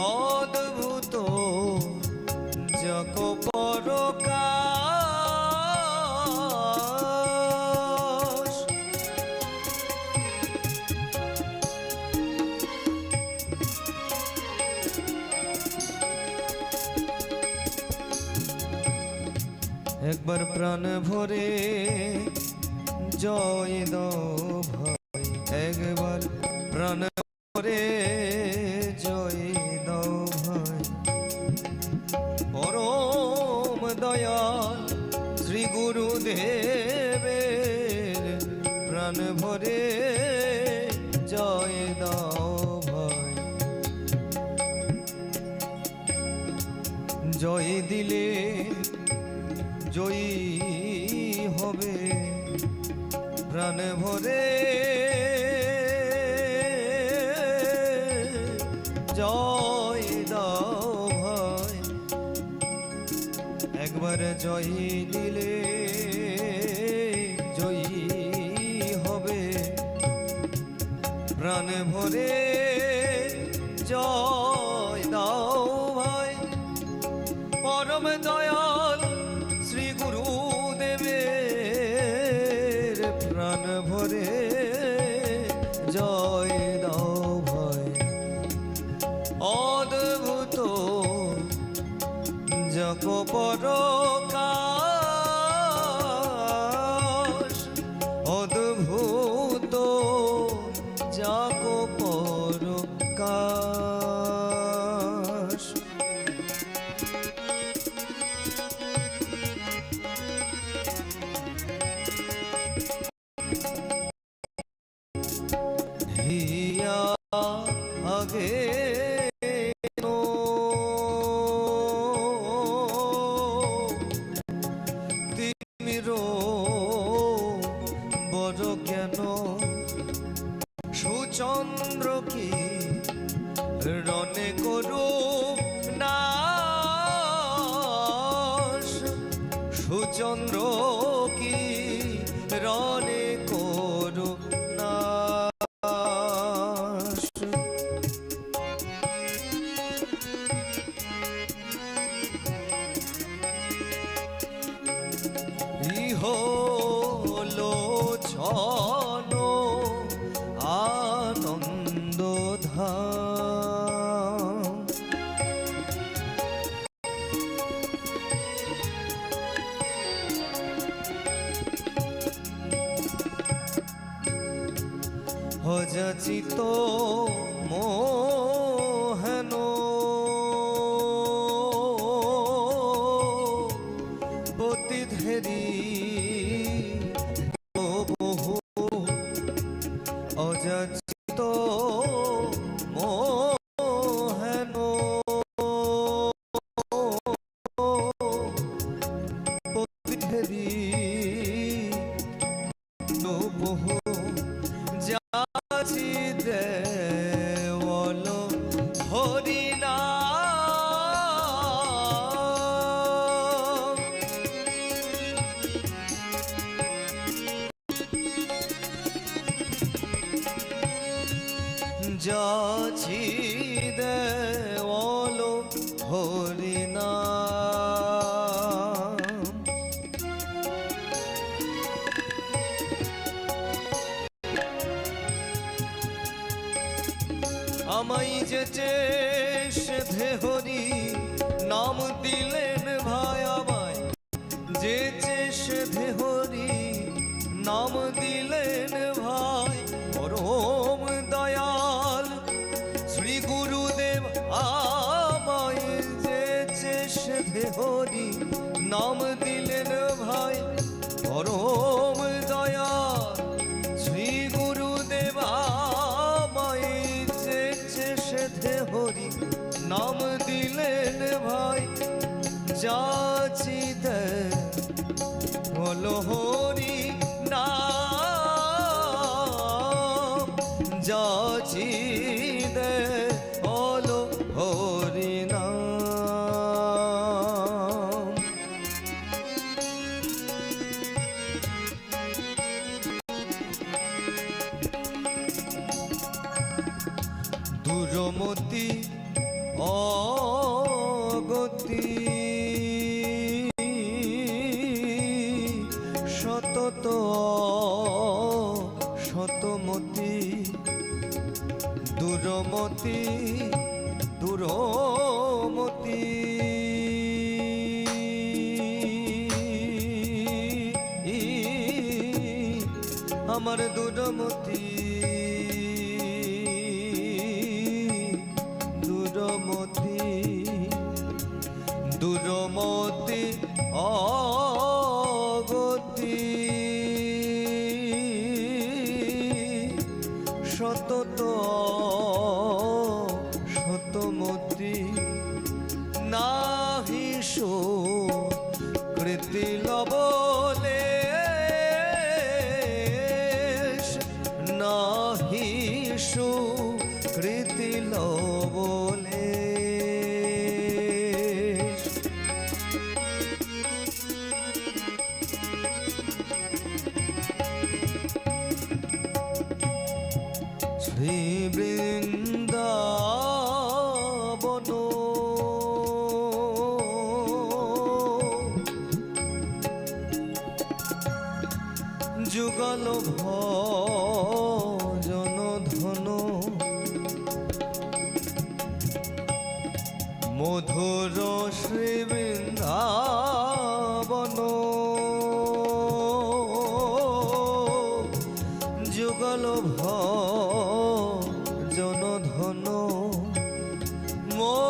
অদ্ভুত জগ পরকাশ একবার প্রাণ ভরে জয় দাও প্রাণ ভরে জয় দাও ভাই। জয় দিলে জয়ী হবে, প্রাণ ভরে জয় দাও ভাই। একবার জয় দিলে প্রাণ ভরে জয় দাও ভাই। পরম দয়াল শ্রী গুরুদেবের প্রাণ ভরে জয় দাও ভাই। অদ্ভুত যক হজাচিত মোহন। বতি যাচি দেওল হরিনা আমাই যে চেষে হরি নাম দিলেন ভাই, পরম দয়া শ্রী গুরুদেব আমায় যে চেষে হরি নাম দিলেন ভাই যাচিত বলো হরি দুরমতি অগতি। দুরমতি অ रे वृंदा amor.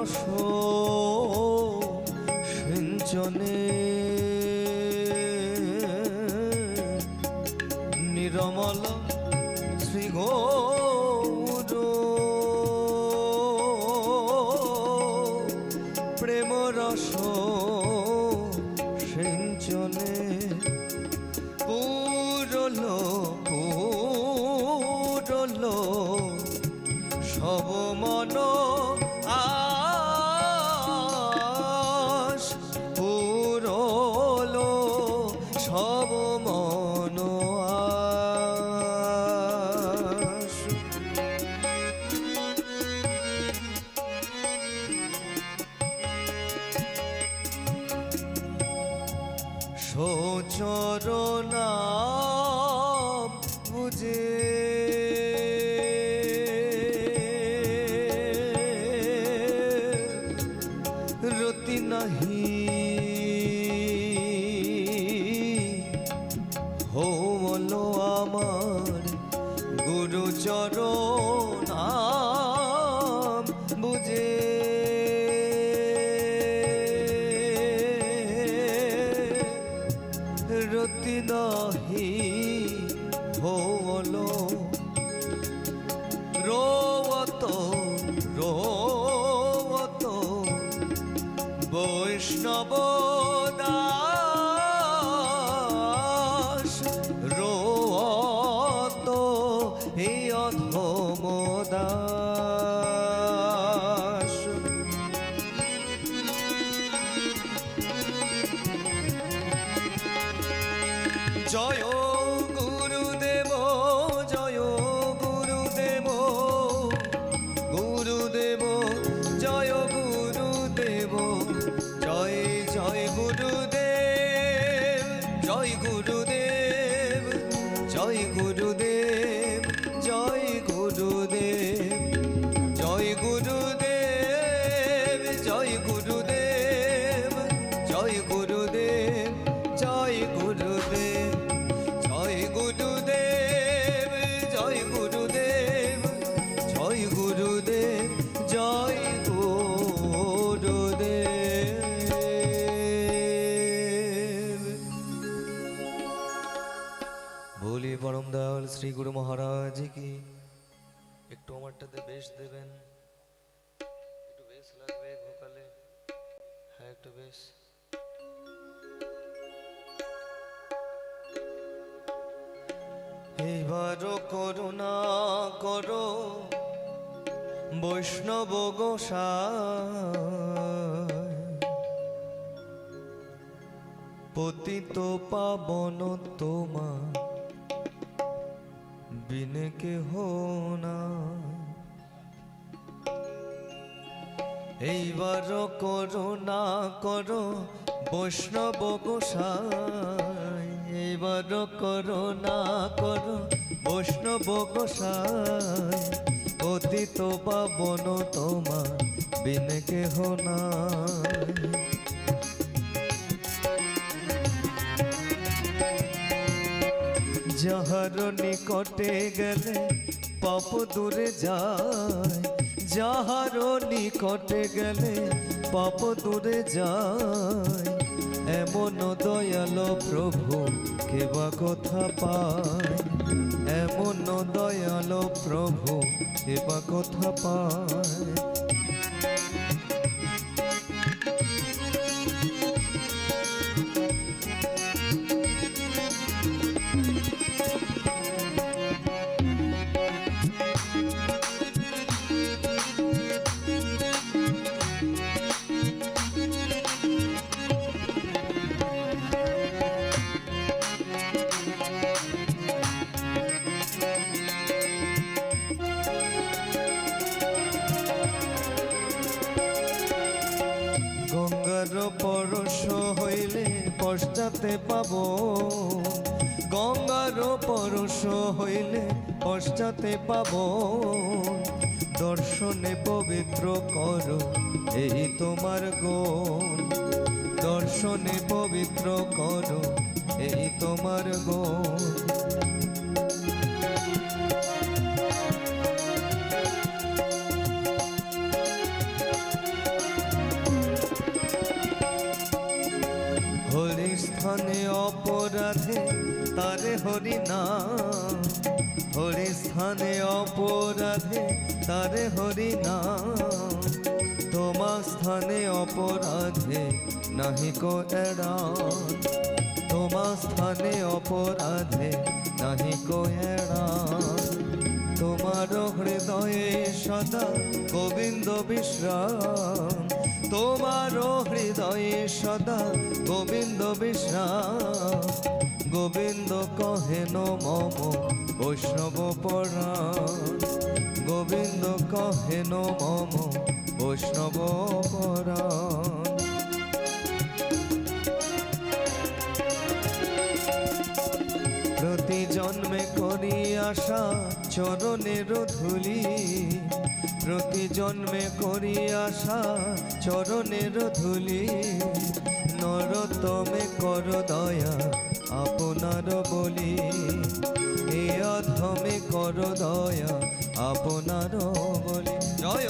roxo 家中。加油 বেশ দেবেন। একটু বেশ লাগবে ভোকালে। হ্যাঁ একটু বেশ। এইবারও করুণা করো, বৈষ্ণব গোসাই। পতিত পাবন তোমার বিনে কেহ না এইবার করুণা করো বৈষ্ণব গোসাই। এইবার করুণা করো বৈষ্ণব গোসাই। পতিত পাবন তোমার বিনে কেহ নাই। যাহার নিকটে গেলে পাপ দূরে যায় যাহার নিকটে গেলে পাপ দূরে যায়। এমন দয়াল প্রভু কেবা কথা পায়? এমন দয়াল প্রভু কেবা কথা পায়? পশ্চাতে পাব। দর্শনে পবিত্র কর, এই তোমার গুণ। দর্শনে পবিত্র কর, এই তোমার গুণ। হরি স্থানে অপরাধে তারে হরি নাম। হরি স্থানে অপরাধে, তারে হরি নাম। তোমা স্থানে অপরাধে নাহি কো এড়ান। তোমা স্থানে অপরাধে নাহি কো তোমার হৃদয়ে সদা গোবিন্দ বিশ্রাম। তোমার হৃদয়ে সদা গোবিন্দ বিশ্রাম। গোবিন্দ কহেন মম বৈষ্ণব পরাণ, গোবিন্দ কহেন মম, বৈষ্ণব পরাণ। প্রতি জন্মে করি আশা চরণের ধুলি প্রতি জন্মে করি আশা চরণের ধুলি নরতমে কর দয়া, আপনার বলি। অধমে কর দয়া, আপনার বলি। জয়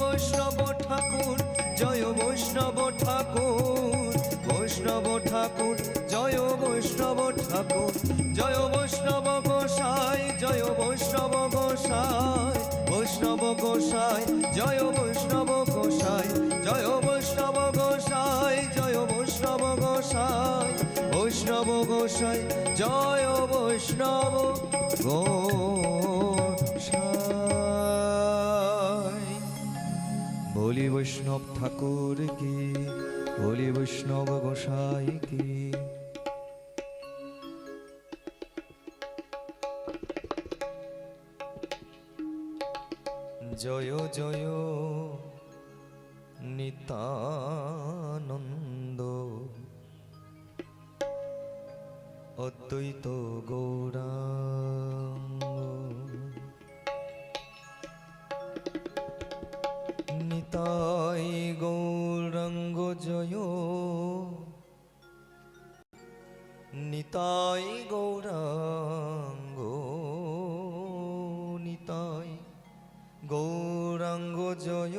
বৈষ্ণব ঠাকুর, জয় বৈষ্ণব ঠাকুর বৈষ্ণব ঠাকুর, জয় বৈষ্ণব ঠাকুর, জয় বৈষ্ণব গোসাই, জয় বৈষ্ণব গোসাই বৈষ্ণব গোসাই, জয় বৈষ্ণব গোসাই, জয় বৈষ্ণব গোসাই, জয় বৈষ্ণব গোসাই বৈষ্ণব গোসাই, জয় বৈষ্ণব গোসাই। বলি বৈষ্ণব ঠাকুর কি? বলি বৈষ্ণব গোসাই কি? জয় জয় নিতাই গৌরাঙ্গ নিতাই গৌরাঙ্গ জয়।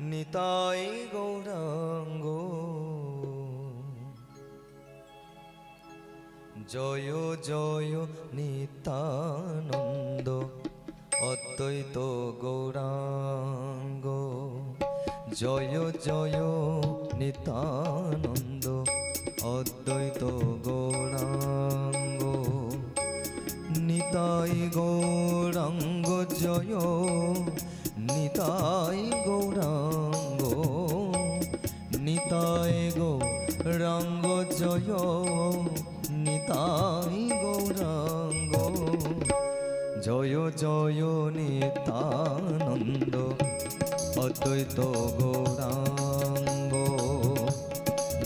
নিতাই গৌরাঙ্গ, জয় জয় নিতানন্দ, অদ্বৈত গৌরাঙ্গ। জয় জয় নিতানন্দ। অদ্বৈত গৌরাঙ্গ, নিতাই গৌরাঙ্গ জয়, নিতাই গৌরাঙ্গ নিতাই গৌরাঙ্গ জয়, নিতাই গৌরাঙ্গ। জয় জয় নিতানন্দ, অদ্বৈত গৌরাঙ্গ।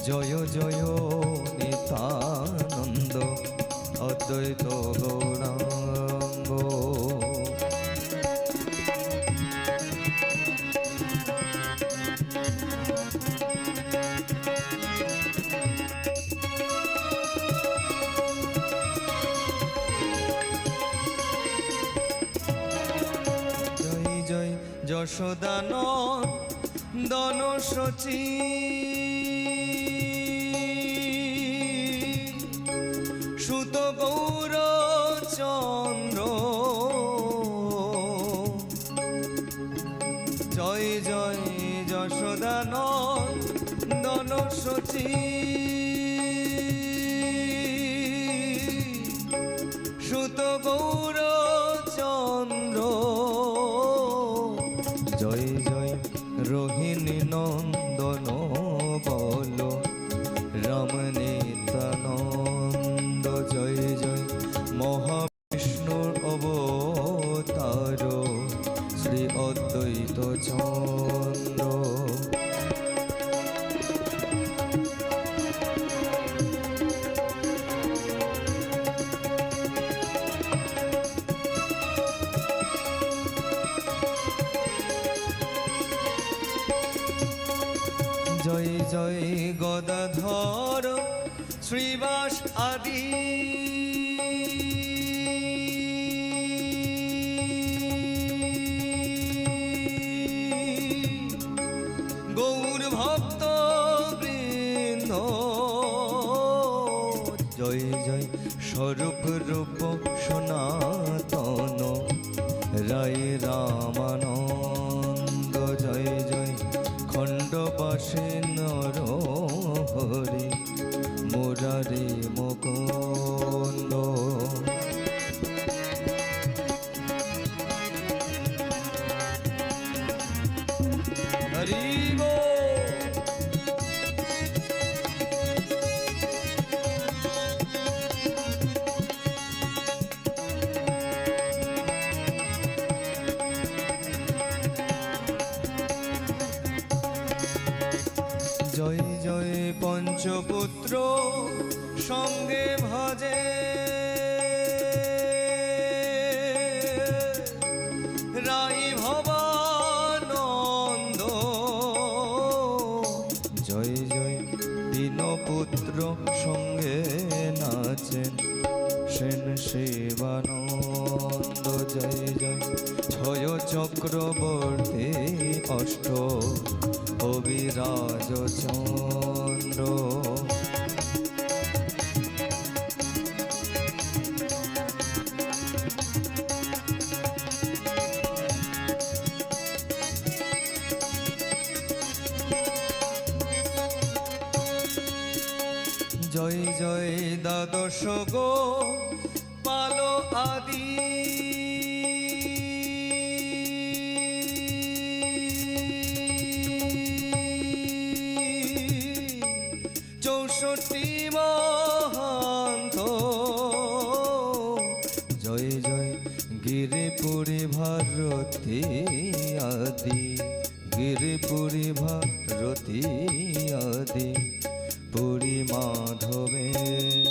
জয় জয় অদ্বৈত গৌরাঙ্গ। জয় জয় যশোদানন দন সুত গৌর জয় জয় গদাধর শ্রীবাস আদি। দীনপুত্র সঙ্গে নাচেন। সেন শিবানন্দ জয় জয়। ছয় চক্রবর্তী অষ্ট অবিরাজ চন্দ্র জয় জয় দ্বাদশ গো, পালো আদি। চৌষট্টি মহান্ত, জয় জয় গিরিপুরী ভারতী আদি, গিরিপুরী ভারতী আদি। পুরী